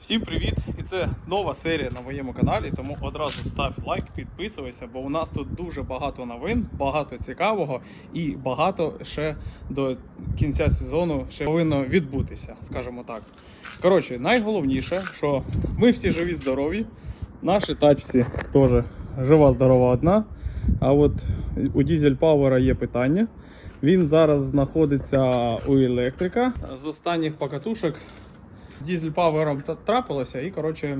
Всім привіт! І це нова серія на моєму каналі, тому одразу став лайк, підписуйся, бо у нас тут дуже багато новин, багато цікавого і багато ще до кінця сезону ще повинно відбутися, скажімо так. Коротше, найголовніше, що ми всі живі, здорові, наші тачці теж жива, здорова одна. А от у Дізель Пауера є питання. Він зараз знаходиться у електрика. З останніх покатушок дізель павером трапилося, і коротше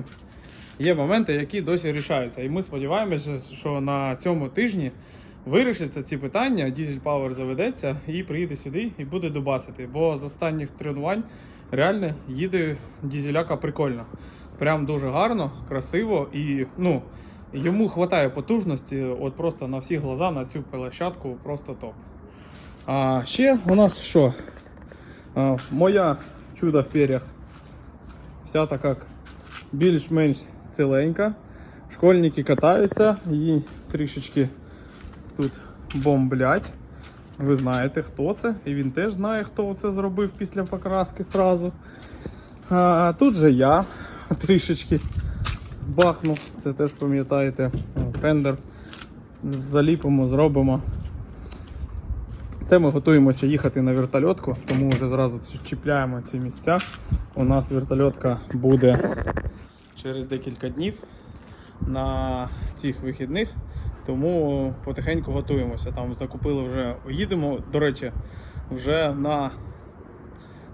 є моменти, які досі рішаються. І ми сподіваємося, що на цьому тижні вирішаться ці питання. Дізель павер заведеться і приїде сюди і буде дубасити. Бо з останніх тренувань реально їде дізеляка прикольно. Прям дуже гарно, красиво і ну. Йому вистачає потужності, от просто на всі глаза на цю площадку просто топ. А ще у нас що? А, моя чудо в пер'ях вся така більш-менш ціленька. Школьники катаються, її трішечки тут бомблять. Ви знаєте, хто це, і він теж знає, хто це зробив після покраски сразу. А тут же я трішечки бахнув, це теж пам'ятаєте, фендер заліпимо, зробимо. Це ми готуємося їхати на вертольотку, тому вже зразу чіпляємо ці місця. У нас вертольотка буде через декілька днів на цих вихідних, тому потихеньку готуємося. Там закупили вже, їдемо, до речі, вже на,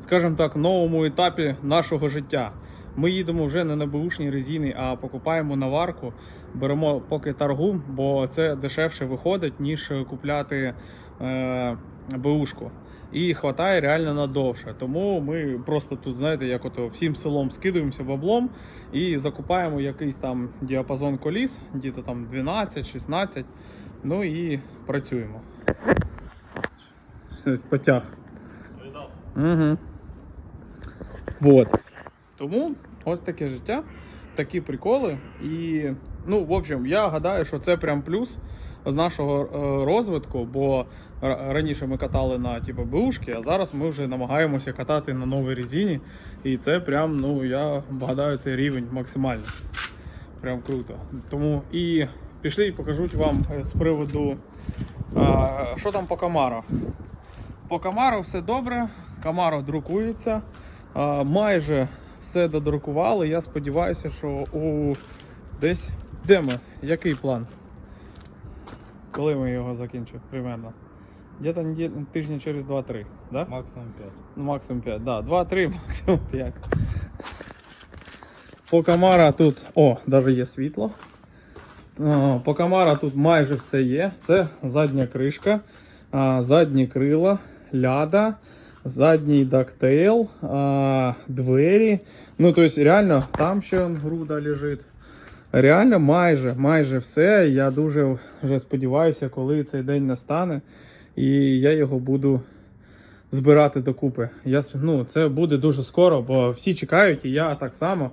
скажімо так, новому етапі нашого життя. Ми їдемо вже не на бушній резині, а покупаємо наварку, беремо поки таргу, бо це дешевше виходить, ніж купляти е, бушку. І хватає реально надовше. Тому ми просто тут, знаєте, як ото всім селом скидуємося баблом і закупаємо якийсь там діапазон коліс, діто там 12-16. Ну і працюємо. Все, потяг. Угу. Вот. Тому ось таке життя, такі приколи. І, ну, в общем, я гадаю, що це прям плюс з нашого е, розвитку, бо раніше ми катали на типу, бушки, а зараз ми вже намагаємося катати на новій резині. І це прям, ну, я гадаю, цей рівень максимальний. Прям круто. Тому і пішли і покажу вам е, з приводу, а, що там по Камаро. По Камаро все добре, Камаро друкується. А, майже все додрукували. Я сподіваюся, що у десь де ми? Який план? Коли ми його закінчимо примерно? Где-то тижні через 2-3, да? Максимум 5. Ну, максимум 5, да. 2-3, максимум 5. По Камара тут. О, навіть є світло. По Камара тут майже все є. Це задня кришка, задні крила, ляда, задній дактейл, двері. Ну, тобто, реально, там ще груда лежить. Реально, майже, майже все. Я дуже вже сподіваюся, коли цей день настане, і я його буду збирати докупи. Я, ну, це буде дуже скоро, бо всі чекають, і я так само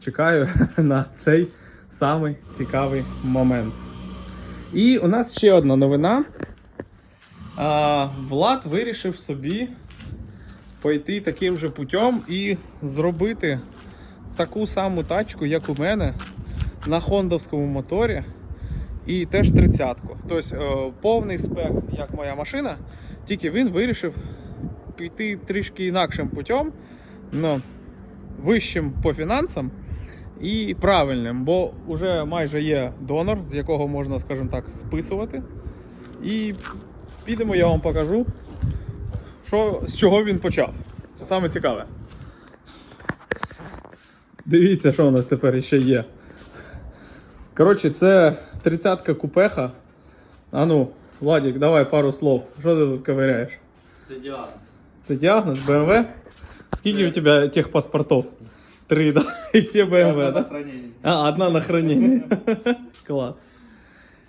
чекаю на цей самий цікавий момент. І у нас ще одна новина. А, Влад вирішив собі пойти таким же путем і зробити таку саму тачку, як у мене, на хондовському моторі. І теж тридцятку. Тобто повний спек, як моя машина, тільки він вирішив піти трішки інакшим путем, ну, вищим по фінансам і правильним, бо вже майже є донор, з якого можна, скажімо так, списувати. І підемо, я вам покажу, що, з чого він почав. Це саме цікаве. Дивіться, що у нас тепер ще є. Коротше, це 30-ка купеха. А ну, Владик, давай пару слов. Що ти тут ковиряєш? Це діагноз. Це діагноз BMW? Скільки у тебе техпаспортов? Три, да? І всі BMW, да? хранення. А, одна на хранение. Клас.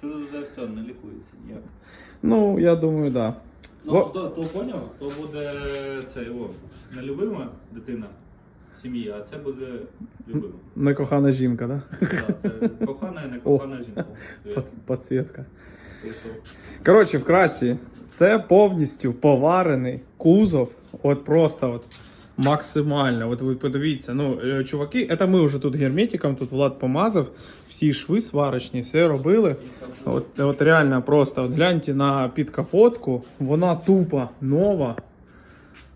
Це вже все, не лікується ніяк. Ну, я думаю, да. Ну, Во- хто, хто поняв, то буде це його нелюбима дитина в сім'ї, а це буде любима. Некохана жінка, да? Так, це кохана і не кохана жінка. Под- Подсвітка. Коротше, вкратці, це повністю поварений кузов. От просто от максимально. От ви подивіться, ну, е, чуваки, це ми вже тут герметиком, тут Влад помазав, всі шви сварочні, все робили. От, от реально просто от гляньте на підкапотку, вона тупо нова.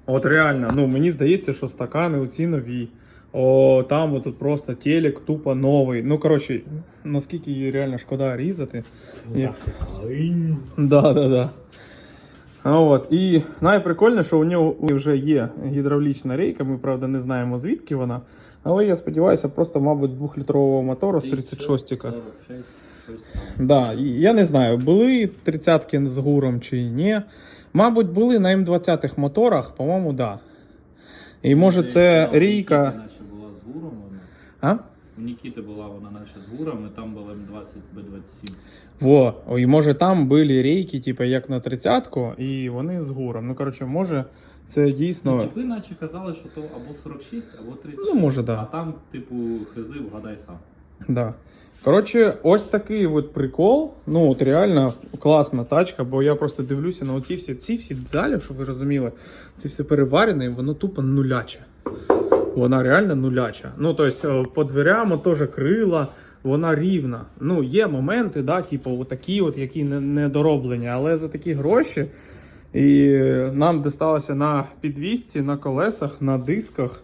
От реально, ну мені здається, що стакани оці нові. О, там от тут просто телек тупо новий. Ну, коротше, наскільки її реально шкода різати. Ні. Да, да, да. А От. І найприкольне, що у нього вже є гідравлічна рейка, ми правда не знаємо звідки вона. Але я сподіваюся, просто, мабуть, з 2-літрового мотору з 36-ка. 46. Да, я не знаю, були 30-ки з гуром чи ні. Мабуть, були на М20 моторах, по-моєму, да. І може це гуром. А? У Нікіти була вона наче з гуром, там була М20 Б27. Во, і може там були рейки, типу, як на 30-ку, і вони з гуром. Ну, коротше, може, це Ну, дійсно. типи наче казали, що то або 46, або 36. Ну, може, да. А там, типу, хизи, вгадай сам. Да. Коротше, ось такий от прикол. Ну, от реально класна тачка, бо я просто дивлюся на оці всі, ці всі деталі, щоб ви розуміли, це все переварене, і воно тупо нуляче. Вона реально нуляча. Ну, тобто, по дверям теж крила, вона рівна. Ну, є моменти, да, типу, такі, от, які недороблені, але за такі гроші. І нам дісталося на підвісці, на колесах, на дисках,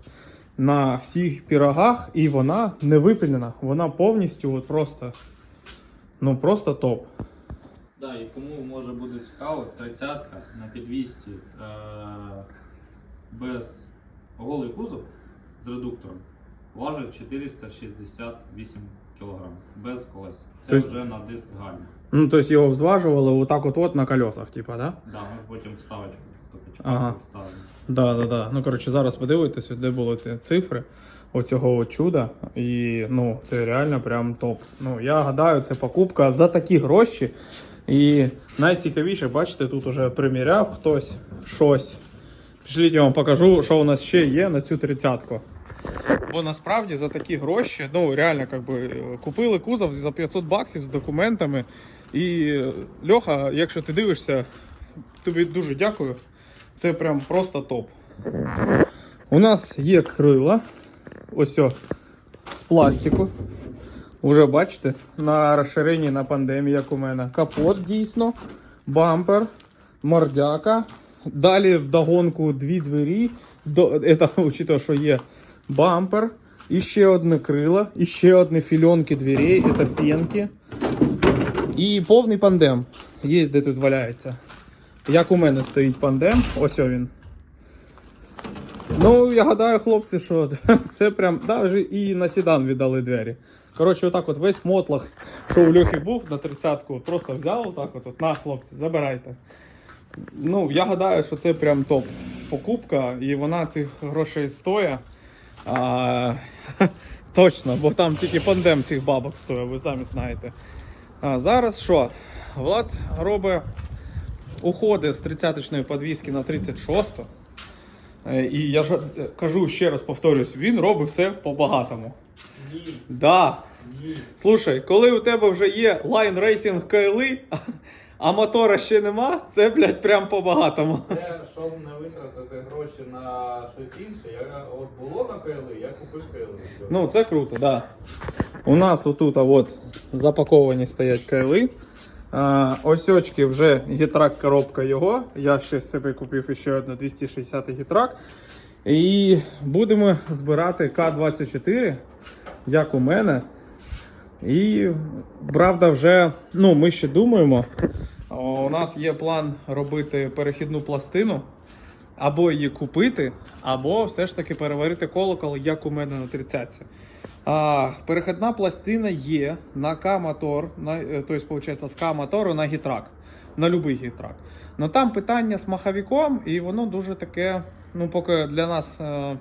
на всіх пірогах, і вона не випилена. Вона повністю от просто, ну просто топ. Да, і кому може бути цікаво, 30-ка на підвісці е- без голий кузов з редуктором важить 468 кг без колес. Це Тобто- вже на диск гальм. Ну, тобто його зважували отак от, от на колесах, типа, да? Да, ми потім вставочку тільки Ага. вставимо. Да, да, да. Ну, коротше, зараз подивитесь, де були ті цифри оцього от чуда. І ну, це реально прям топ. Ну, я гадаю, це покупка за такі гроші. І найцікавіше, бачите, тут уже приміряв хтось щось. Пішліть, я вам покажу, що у нас ще є на цю тридцятку. Бо насправді за такі гроші, ну реально, как би, купили кузов за 500 баксів з документами. І Льоха, якщо ти дивишся, тобі дуже дякую. Це прям просто топ. У нас є крила. Ось о, з пластику. Уже бачите, на розширенні на пандемії, як у мене. Капот дійсно, бампер, мордяка. Далі вдогонку дві двері. До, это, учитывая, що є бампер. І ще одне крило, і ще одне фільонки дверей, це пенки. І повний пандем. Є де тут валяється. Як у мене стоїть пандем, ось він. Ну, я гадаю, хлопці, що це прям навіть і на седан віддали двері. Коротше, отак от весь мотлах, що у Льохи був на 30-ку, от просто взяв отак от, от на хлопці, забирайте. Ну, я гадаю, що це прям топ покупка, і вона цих грошей стоїть. А, точно, бо там тільки пандем цих бабок стоїть, ви самі знаєте. А зараз що? Влад робить уходи з 30-ї подвіски на 36-ту. Е, І я ж кажу ще раз повторюсь, він робить все по-багатому. Ні, Да. ні. Слушай, коли у тебе вже є Line Racing KLI, а мотора ще нема, це, блядь, прям по-багатому. Я щоб не витратити гроші на щось інше, я от було на кейли, я купив кейли. Ну, це круто, да. У нас отут от запаковані стоять кайли. А, ось очки вже гітрак коробка його. Я ще собі купив ще одну 260 гітрак. І будемо збирати К-24, як у мене. І правда, вже ну, ми ще думаємо. У нас є план робити перехідну пластину. Або її купити, або все ж таки переварити колокол, як у мене на 30. А, перехідна пластина є на К-мотор, тобто, з К-мотору на гітрак, на будь-який гітрак. Но там питання з маховиком, і воно дуже таке, ну, поки для нас е,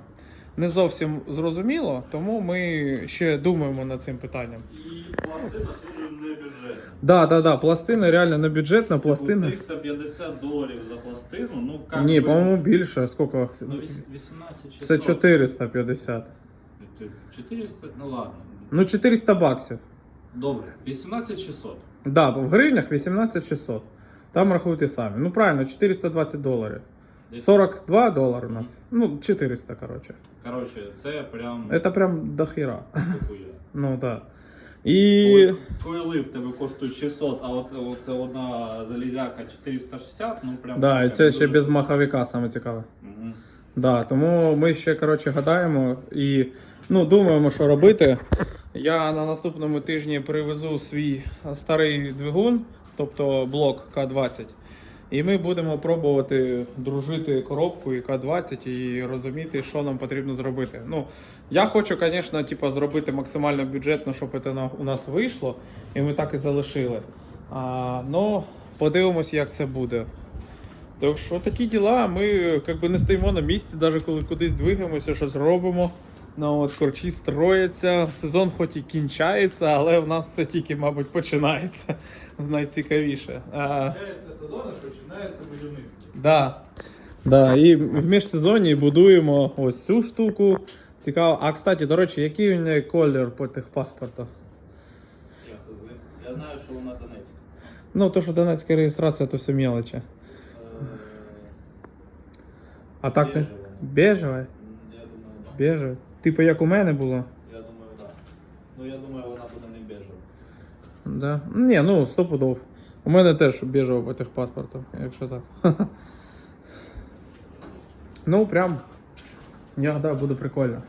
не зовсім зрозуміло, тому ми ще думаємо над цим питанням. І пластина не бюджетна. Да, да, да, пластина реально не бюджетна пластина. 350 доларів за пластину, ну как Ні, би, по-моєму, більше. Скільки? Ну, віс- 18 Це 450. 400, ну ладно. Ну, 400 баксів. Добре, 18 600. Да, в гривнях 18600. Там рахуйте самі. Ну правильно, 420 доларів. 42 долара у нас. Ну, 400, короче. Коротше, це прям Это прям до хера. дохуя. Ну да. І. Коли в тебе коштують 600, а от це одна залізяка 460, ну прям. Да, і це ще без маховика, саме цікаве. Мгм. Да, тому ми ще коротше гадаємо і ну, думаємо, що робити. Я на наступному тижні привезу свій старий двигун, тобто блок К20. І ми будемо пробувати дружити коробку і К20 і розуміти, що нам потрібно зробити. Ну, я хочу, звісно, типу, зробити максимально бюджетно, щоб це у нас вийшло, і ми так і залишили. А, ну, подивимось, як це буде. Так що такі діла, ми як би не стоїмо на місці, навіть коли кудись двигаємося, щось робимо. Ну от корчі строяться, сезон хоч і кінчається, але в нас це тільки, мабуть, починається найцікавіше. А, Починається сезон і починається будівництво. да. Да, і в міжсезонні будуємо ось цю штуку. Цікаво. А кстати, до речі, який у неї колір по тих паспортах? Я. Я знаю, що вона Донецька. Ну, то, що донецька реєстрація, то все мелочі. Е, А так не. Бежева. Я думаю, так. Бежеве. Типу як у мене було. Я думаю, так. Ну я думаю, вона буде не бежева. Да. Ні, ну, сто пудов. У мене теж біжав по тих паспортах, якщо так. ну, прям. Я гадаю, буде прикольно.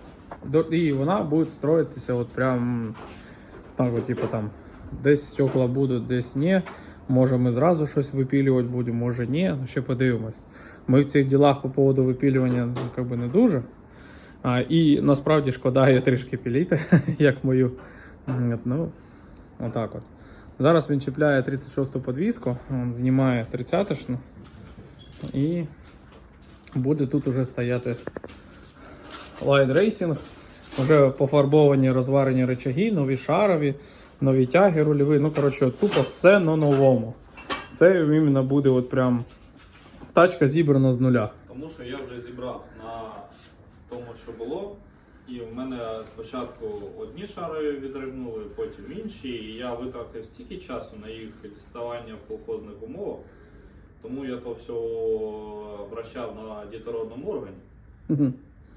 І вона буде строїтися от прям так, от, типу там. Десь стекла будуть, десь ні. Може ми зразу щось випілювати будемо, може ні. Ну, ще подивимось. Ми в цих ділах по поводу випілювання ну, би не дуже. А, і насправді шкода її трішки піліти, як мою. Ну, отак от. Зараз він чіпляє 36-ту подвіску, він знімає 30-шну і буде тут уже стояти Light Racing. Вже пофарбовані розварені речаги, нові шарові, нові тяги рульові. Ну, коротше, тупо все на новому. Це іменно буде от прям тачка зібрана з нуля. Тому що я вже зібрав на тому, що було. І в мене спочатку одні шари відригнули, потім інші. І я витратив стільки часу на їх діставання в колхозних умовах. Тому я то все обращав на дітородному органі.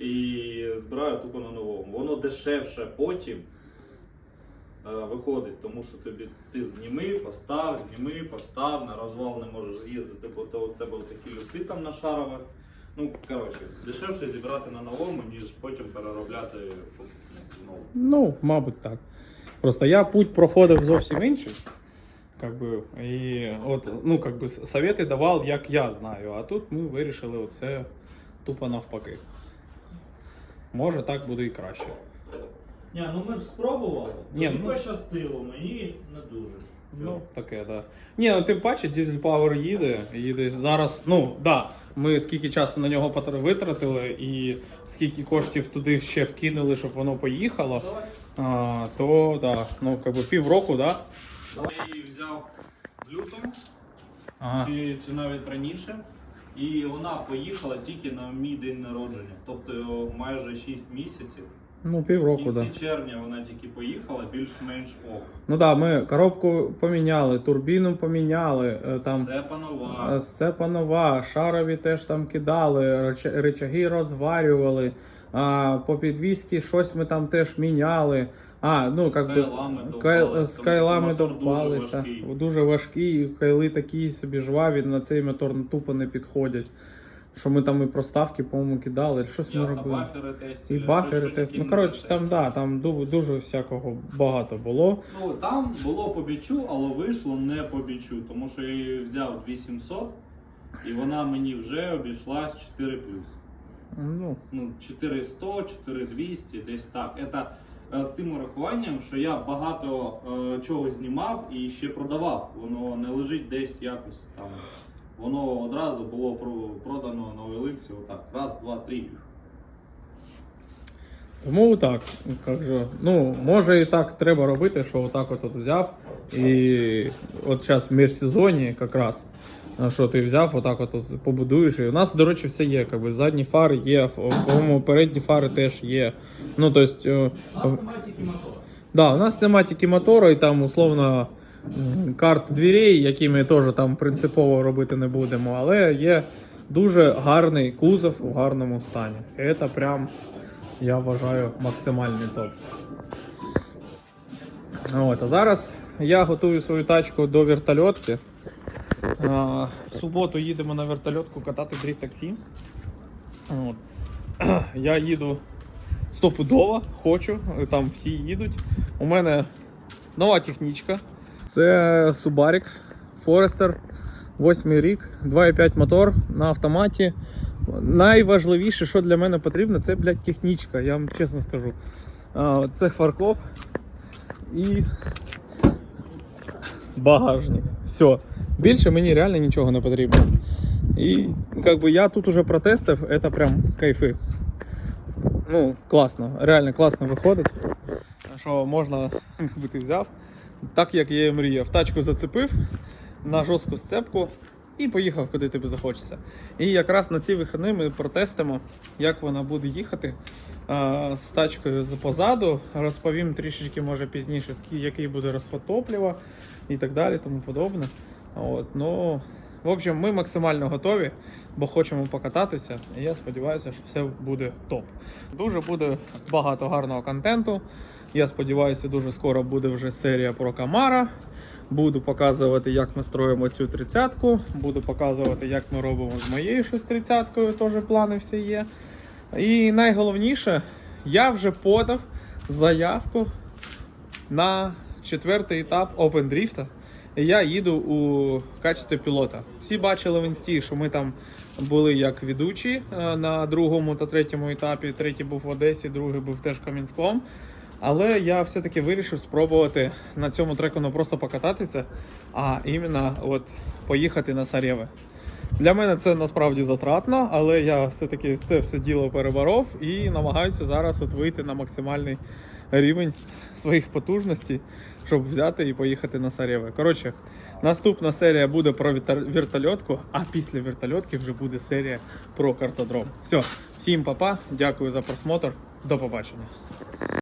І збираю тупо на новому. Воно дешевше потім е, виходить, тому що тобі ти зніми, постав, зніми, постав, на розвал не можеш з'їздити, бо то у тебе такі люки там на шарових. Ну, коротше, дешевше зібрати на новому, ніж потім переробляти знову. Ну, мабуть, так. Просто я путь проходив зовсім інший. Как би, і от, ну, как би, совети давав, як я знаю, а тут ми вирішили оце тупо навпаки. Може, так буде і краще. Ні, ну ми ж спробували. Ні, Тобі ну- пощастило, мені не дуже. Ну, таке, да. Ні, ну тим паче, Diesel Power їде. Їде зараз. Ну, да, ми скільки часу на нього потр- витратили і скільки коштів туди ще вкинули, щоб воно поїхало. А, то да, ну, как би півроку, да? Я її взяв в лютому. Ага. чи, чи навіть раніше. І вона поїхала тільки на мій день народження, тобто майже 6 місяців. Ну, В півроку, кінці да. червня вона тільки поїхала, більш-менш ок. Ну да, ми коробку поміняли, турбіну поміняли, е, там Це панова. е, сцепа нова, шарові теж там кидали, реча- речаги розварювали. А, по підвісці щось ми там теж міняли. А, ну як би Скайлами довбали, кай- тому що скайлами дуже довбалися. Дуже важкі, і кайли такі собі жваві, на цей мотор тупо не підходять. Що ми там і проставки, по-моєму, кидали, щось І ми робили. автобафери І тестили. бафери що- що тест. Ну коротше, там тестили. да, там дуже всякого багато було. Ну, там було по бічу, але вийшло не по бічу, тому що я її взяв 2700, і вона мені вже обійшлась 4 Ну, ну, 4100, 4200, десь так. Это е, з тим урахуванням, що я багато е, чого знімав і ще продавав. Воно не лежить десь якось там. Воно одразу було продано на OLX, отак. Раз, два, три. Тому так, же, ну, може і так треба робити, що отак от, от взяв. І от зараз в міжсезоні якраз, а, що ти взяв, отак от, побудуєш. І у нас, до речі, все є. Якби, задні фари є, по-моєму, передні фари теж є. Ну, тобто, е, У нас немає тільки мотора. да, у нас немає тільки мотора, і там условно карт дверей, які ми теж там принципово робити не будемо, але є Дуже гарний кузов у гарному стані. Це прям, я вважаю, максимальний топ. От, а зараз я готую свою тачку до вертольотки. В суботу їдемо на вертольотку катати дріфт таксі. От. Я їду стопудово, хочу, там всі їдуть. У мене нова технічка. Це Subarik Forester, 8 рік, 2,5 мотор на автоматі. Найважливіше, що для мене потрібно, це, блядь, технічка, я вам чесно скажу. Це фаркоп і багажник. Все. Більше мені реально нічого не потрібно. І как бы я тут уже протестив, это прям кайфи. Ну, класно, реально класно виходить. Що можна, якби ти взяв, так як я і мріяв. Тачку зацепив на жорстку сцепку і поїхав, куди тобі захочеться. І якраз на ці вихідні ми протестимо, як вона буде їхати а, з тачкою позаду. Розповім трішечки, може пізніше, який буде розход топлива і так далі, тому подобне. От, ну, в общем, ми максимально готові, бо хочемо покататися. І я сподіваюся, що все буде топ. Дуже буде багато гарного контенту. Я сподіваюся, дуже скоро буде вже серія про Камара. Буду показувати, як ми строїмо цю тридцятку. Буду показувати, як ми робимо з моєю щось тридцяткою. Теж плани всі є. І найголовніше, я вже подав заявку на четвертий етап Open Drift. Я їду у качестві пілота. Всі бачили в інсті, що ми там були як ведучі е, на другому та третьому етапі. Третій був в Одесі, другий був теж в Кам'янському. Але я все-таки вирішив спробувати на цьому треку не просто покататися, а іменно от поїхати на Сарєве. Для мене це насправді затратно, але я все-таки це все діло переборов і намагаюся зараз от вийти на максимальний рівень своїх потужностей, щоб взяти і поїхати на Сарєве. Коротше, наступна серія буде про вертольотку, а після вертольотки вже буде серія про картодром. Все, всім папа, -па, дякую за просмотр, до побачення.